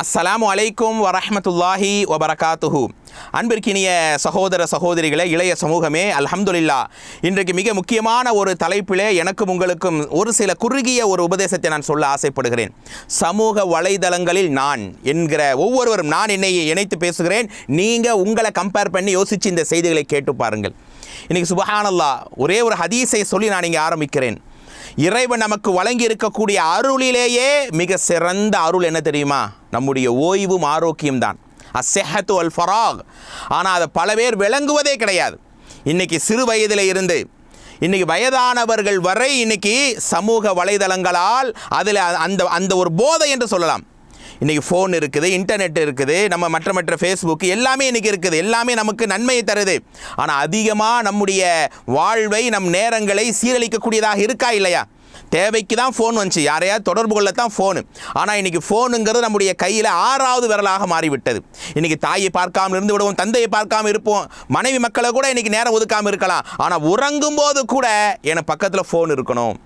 அஸ்ஸலாமு அலைக்கும் வரஹ்மத்துல்லாஹி வபரகாத்துஹு. அன்பிற்கினிய சகோதர சகோதரிகளே இளைய சமூகமே அல்ஹம்துலில்லா இன்றைக்கு மிக முக்கியமான ஒரு தலைப்பிலே எனக்கும் உங்களுக்கும் ஒரு சில குறுகிய ஒரு உபதேசத்தை நான் சொல்ல ஆசைப்படுகிறேன். சமூக வலைதளங்களில் நான் என்கிற ஒவ்வொருவரும் நான் என்னை இணைத்து பேசுகிறேன். நீங்கள் உங்களை கம்பேர் பண்ணி யோசித்து இந்த செய்திகளை கேட்டு பாருங்கள். இன்றைக்கி சுபஹானல்லா ஒரே ஒரு ஹதீஸை சொல்லி நான் இங்கே ஆரம்பிக்கிறேன். இறைவன் நமக்கு வழங்கி இருக்கக்கூடிய அருளிலேயே மிக சிறந்த அருள் என்ன தெரியுமா? நம்முடைய ஓய்வும் ஆரோக்கியம் தான். அசெஹத்து அல் ஃபராக் ஆனால் அதை பல பேர் விளங்குவதே கிடையாது. இன்னைக்கு சிறு வயதில் இருந்து இன்னைக்கு வயதானவர்கள் வரை இன்னைக்கு சமூக வலைதளங்களால் அதில் அந்த அந்த ஒரு போதை என்று சொல்லலாம். இன்றைக்கி ஃபோன் இருக்குது இன்டர்நெட் இருக்குது நம்ம மற்ற மற்ற ஃபேஸ்புக் எல்லாமே இன்றைக்கி இருக்குது. எல்லாமே நமக்கு நன்மையை தருது. ஆனால் அதிகமாக நம்முடைய வாழ்வை நம் நேரங்களை சீரழிக்கக்கூடியதாக இருக்கா இல்லையா? தேவைக்கு தான் ஃபோன் வந்துச்சு. யாரையாவது தொடர்பு கொள்ளத்தான் ஃபோனு ஆனால் இன்றைக்கி ஃபோனுங்கிறது நம்முடைய கையில் ஆறாவது விரலாக மாறிவிட்டது. இன்றைக்கி தாயை பார்க்காமல் இருந்து விடுவோம் தந்தையை பார்க்காம இருப்போம் மனைவி மக்களை கூட இன்றைக்கி நேரம் ஒதுக்காமல் இருக்கலாம். ஆனால் உறங்கும் போது கூட எனக்கு பக்கத்தில் ஃபோன் இருக்கணும்.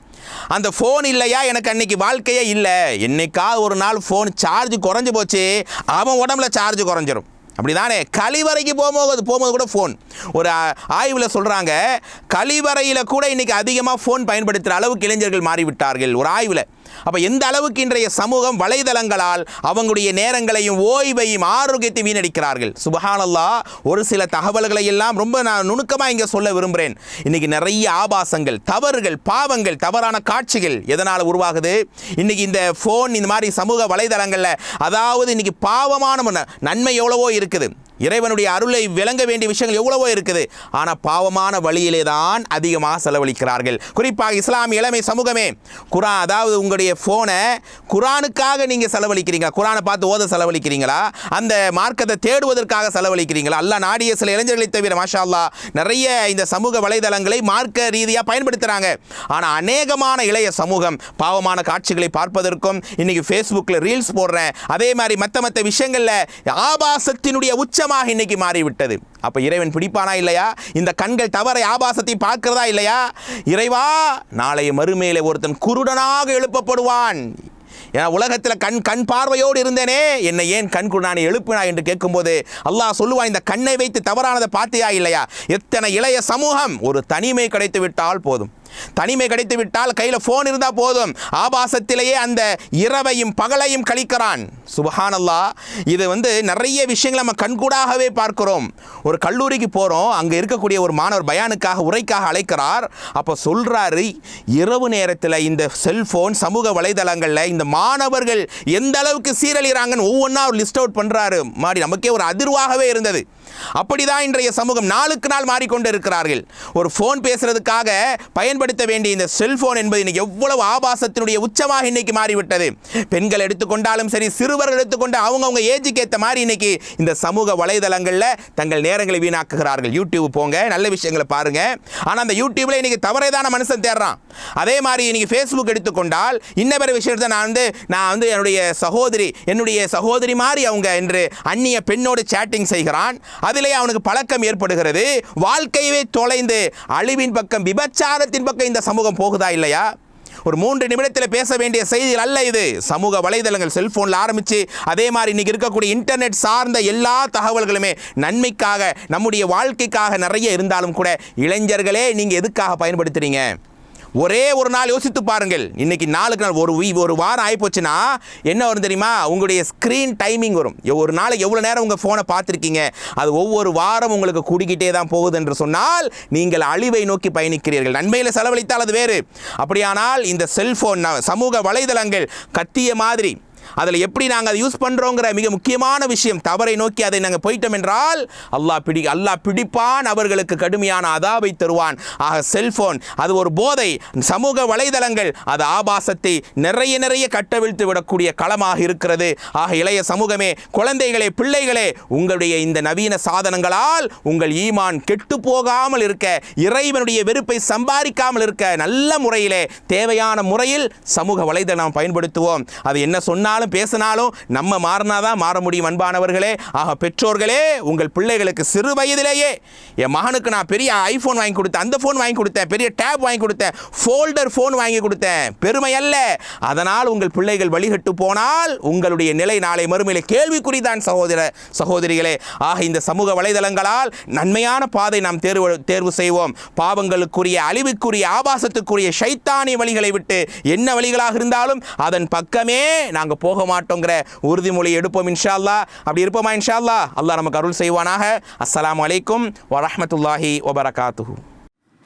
அந்த ஃபோன் இல்லையா? எனக்கு அன்றைக்கி வாழ்க்கையே இல்லை. என்னைக்காவது ஒரு நாள் ஃபோன் சார்ஜ் குறைஞ்சி போச்சு. அவன் உடம்புல சார்ஜ் குறைஞ்சிரும். அப்படிதானே? கழிவறைக்கு போகும்போது போகும்போது கூட ஃபோன் ஒரு ஆய்வில் சொல்கிறாங்க கழிவறையில் கூட இன்றைக்கி அதிகமாக ஃபோன் பயன்படுத்துகிற அளவுக்கு இளைஞர்கள் மாறிவிட்டார்கள். ஒரு ஆய்வில். அப்போ எந்த அளவுக்கு இன்றைய சமூகம் வலைதளங்களால் அவங்களுடைய நேரங்களையும் ஓய்வையும் ஆரோக்கியத்தையும் வீணடிக்கிறார்கள்? சுபஹானல்லா ஒரு சில தகவல்களை எல்லாம் ரொம்ப நான் நுணுக்கமாக இங்கே சொல்ல விரும்புகிறேன் இன்றைக்கி நிறைய ஆபாசங்கள் தவறுகள் பாவங்கள் தவறான காட்சிகள் எதனால் உருவாகுது? இன்றைக்கி இந்த ஃபோன் இந்த மாதிரி சமூக வலைதளங்களில் அதாவது இன்றைக்கி பாவமான நன்மை எவ்வளவோ இருக்குது. இறைவனுடைய அருளை விளங்க வேண்டிய விஷயங்கள் எவ்வளவோ இருக்குது. ஆனால் பாவமான வழியிலே தான் அதிகமாக செலவழிக்கிறார்கள். குறிப்பாக இஸ்லாமிய இளமை சமூகமே குரான் அதாவது உங்களுடைய ஃபோனை குரானுக்காக நீங்கள் செலவழிக்கிறீங்க. குரானை பார்த்து ஓத செலவழிக்கிறீங்களா? அந்த மார்க்கத்தை தேடுவதற்காக செலவழிக்கிறீங்களா? அல்ல நாடிய சில இளைஞர்களை தவிர மாஷா அல்லா நிறைய இந்த சமூக வலைதளங்களை மார்க்க ரீதியாக பயன்படுத்துகிறாங்க ஆனால் அநேகமான இளைய சமூகம் பாவமான காட்சிகளை பார்ப்பதற்கும் இன்றைக்கி ஃபேஸ்புக்கில் ரீல்ஸ் போடுறேன். அதே மாதிரி மற்ற மற்ற விஷயங்களில் ஆபாசத்தினுடைய உச்சமாக இன்னைக்கு மாறிவிட்டது. அப்போ இறைவன் பிடிப்பானா இல்லையா? இந்த கண்கள் தவறை ஆபாசத்தை பார்க்கிறதா இல்லையா? இறைவா நாளைய மறுமையிலே ஒருத்தன் குருடனாக எழுப்பப்படுவான். ஏன்னா உலகத்தில் கண் கண் பார்வையோடு இருந்தேனே என்னை ஏன் கண் குருடானை எழுப்பினா என்று கேட்கும்போது அல்லாஹ் சொல்லுவான் இந்த கண்ணை வைத்து தவறானதை பார்த்தியா இல்லையா? எத்தனை இளைய சமூகம் ஒரு தனிமை கிடைத்து விட்டால் போதும். தனிமை கிடைத்து விட்டால் கையில் ஃபோன் இருந்தால் போதும். ஆபாசத்திலேயே அந்த இரவையும் பகலையும் கழிக்கிறான். சுபஹானல்லா இது வந்து நிறைய விஷயங்களை நம்ம கண்கூடாகவே பார்க்கிறோம். ஒரு கல்லூரிக்கு போகிறோம் அங்கே இருக்கக்கூடிய ஒரு மாணவர் பயானுக்காக உரைக்காக அழைக்கிறார். அப்போ சொல்கிறாரு இரவு நேரத்தில் இந்த செல்ஃபோன் சமூக வலைதளங்களில் இந்த மாணவர்கள் எந்த அளவுக்கு சீரழிகிறாங்கன்னு ஒவ்வொன்றா ஒரு லிஸ்ட் அவுட் பண்ணுறாரு மாடி நமக்கே ஒரு அதிர்வாகவே இருந்தது. அப்படிதான் இன்றைய சமூகம் நாளுக்கு நாள் மாறிக்கொண்டு இருக்கிறார்கள் ஒரு ஃபோன் பேசுறதுக்காக பயன்படுத்த வேண்டிய இந்த செல்போன் என்பது இன்னைக்கு எவ்வளவு ஆபாசத்தினுடைய உச்சமாக இன்னைக்கு மாறிவிட்டது. பெண்கள் எடுத்துக்கொண்டாலும் சரி சிறுவர்கள் எடுத்துக்கொண்டு அவங்கவுங்க ஏஜுக்கு ஏற்ற மாதிரி இன்னைக்கு இந்த சமூக வலைதளங்களில் தங்கள் நேரங்களை வீணாக்குகிறார்கள். யூடியூப் போங்க நல்ல விஷயங்களை பாருங்க. ஆனால் அந்த யூடியூப்ல இன்னைக்கு தவறைதான மனுஷன் தேடுறான். அதே மாதிரி இன்னைக்கு ஃபேஸ்புக் எடுத்துக்கொண்டால் இன்ன பிற விஷயத்தை நான் வந்து நான் வந்து என்னுடைய சகோதரி என்னுடைய சகோதரி மாதிரி அவங்க என்று அந்நிய பெண்ணோடு சேட்டிங் செய்கிறான். அதிலே அவனுக்கு பழக்கம் ஏற்படுகிறது. வாழ்க்கையவே தொலைந்து அழிவின் பக்கம் விபச்சாரத்தின் பக்கம் இந்த சமூகம் போகுதா இல்லையா? ஒரு மூன்று நிமிடத்தில் பேச வேண்டிய செய்திகள் அல்ல இது. சமூக வலைதளங்கள் செல்போனில் ஆரம்பித்து அதே மாதிரி இன்றைக்கி இருக்கக்கூடிய இன்டர்நெட் சார்ந்த எல்லா தகவல்களுமே நன்மைக்காக நம்முடைய வாழ்க்கைக்காக நிறைய இருந்தாலும் கூட இளைஞர்களே நீங்கள் எதுக்காக பயன்படுத்துகிறீங்க ஒரே ஒரு நாள் யோசித்து பாருங்கள். இன்றைக்கி நாளுக்கு நாள் ஒரு வீ- ஒரு வாரம் ஆகிப்போச்சுன்னா என்ன வரும் தெரியுமா? உங்களுடைய ஸ்க்ரீன் டைமிங் வரும். ஒரு நாளைக்கு எவ்வளோ நேரம் உங்கள் ஃபோனை பார்த்துருக்கீங்க? அது ஒவ்வொரு வாரம் உங்களுக்கு கூடிக்கிட்டே தான் போகுது என்று சொன்னால் நீங்கள் அழிவை நோக்கி பயணிக்கிறீர்கள். நன்மையில் செலவழித்தால் அது வேறு. அப்படியானால் இந்த செல்ஃபோன் சமூக வலைதளங்கள் கத்திய மாதிரி அதில் எப்படி நாங்கள் அதை யூஸ் பண்ணுறோங்கிற மிக முக்கியமான விஷயம் தவறை நோக்கி அதை நாங்கள் போயிட்டோம் என்றால் அல்லாஹ் பிடி அல்லாஹ் பிடிப்பான் அவர்களுக்கு கடுமையான அதாவை தருவான். ஆக செல்போன் அது ஒரு போதை. சமூக வலைதளங்கள் அது ஆபாசத்தை நிறைய நிறைய கட்டவிழ்த்து விடக்கூடிய களமாக இருக்கிறது. ஆக இளைய சமூகமே குழந்தைகளே பிள்ளைகளே உங்களுடைய இந்த நவீன சாதனங்களால் உங்கள் ஈமான் கெட்டு போகாமல் இருக்க இறைவனுடைய வெறுப்பை சம்பாதிக்காமல் இருக்க நல்ல முறையிலே தேவையான முறையில் சமூக வலைதளம் பயன்படுத்துவோம். அது என்ன சொன்னாலும் பேசினாலும் நம்ம மாறினாதான் மாற முடியும் அன்பானவர்களே. ஆக பெற்றோர்களே உங்கள் பிள்ளைகளுக்கு சிறு வயதிலேயே என் மகனுக்கு நான் பெரிய ஐஃபோன் வாங்கி கொடுத்தேன் அந்த ஃபோன் வாங்கி கொடுத்தேன் பெரிய டேப் வாங்கி கொடுத்தேன் ஃபோல்டர் ஃபோன் வாங்கி கொடுத்தேன். பெருமை அல்ல. அதனால் உங்கள் பிள்ளைகள் வழிகட்டு போனால் உங்களுடைய நிலை நாளை மறுமையிலே கேள்விக்குறிதான் சகோதர சகோதரிகளே. ஆக இந்த சமூக வலைதளங்களால் நன்மையான பாதை நாம் தேர்வு தேர்வு செய்வோம். பாவங்களுக்குரிய அழிவுக்குரிய ஆபாசத்துக்குரிய ஷைத்தானிய வழிகளை விட்டு என்ன வழிகளாக இருந்தாலும் அதன் பக்கமே நாங்கள் போக மாட்டோங்கிற உறுதிமொழி எடுப்போம் இன்ஷா அல்லாஹ் அப்படி இருப்போமா இன்ஷா அல்லாஹ் நமக்கு அருள் செய்வானாக. அஸ்லாம் வலைக்கும் வரமத்துல்லாஹி வபரகாத்துஹு.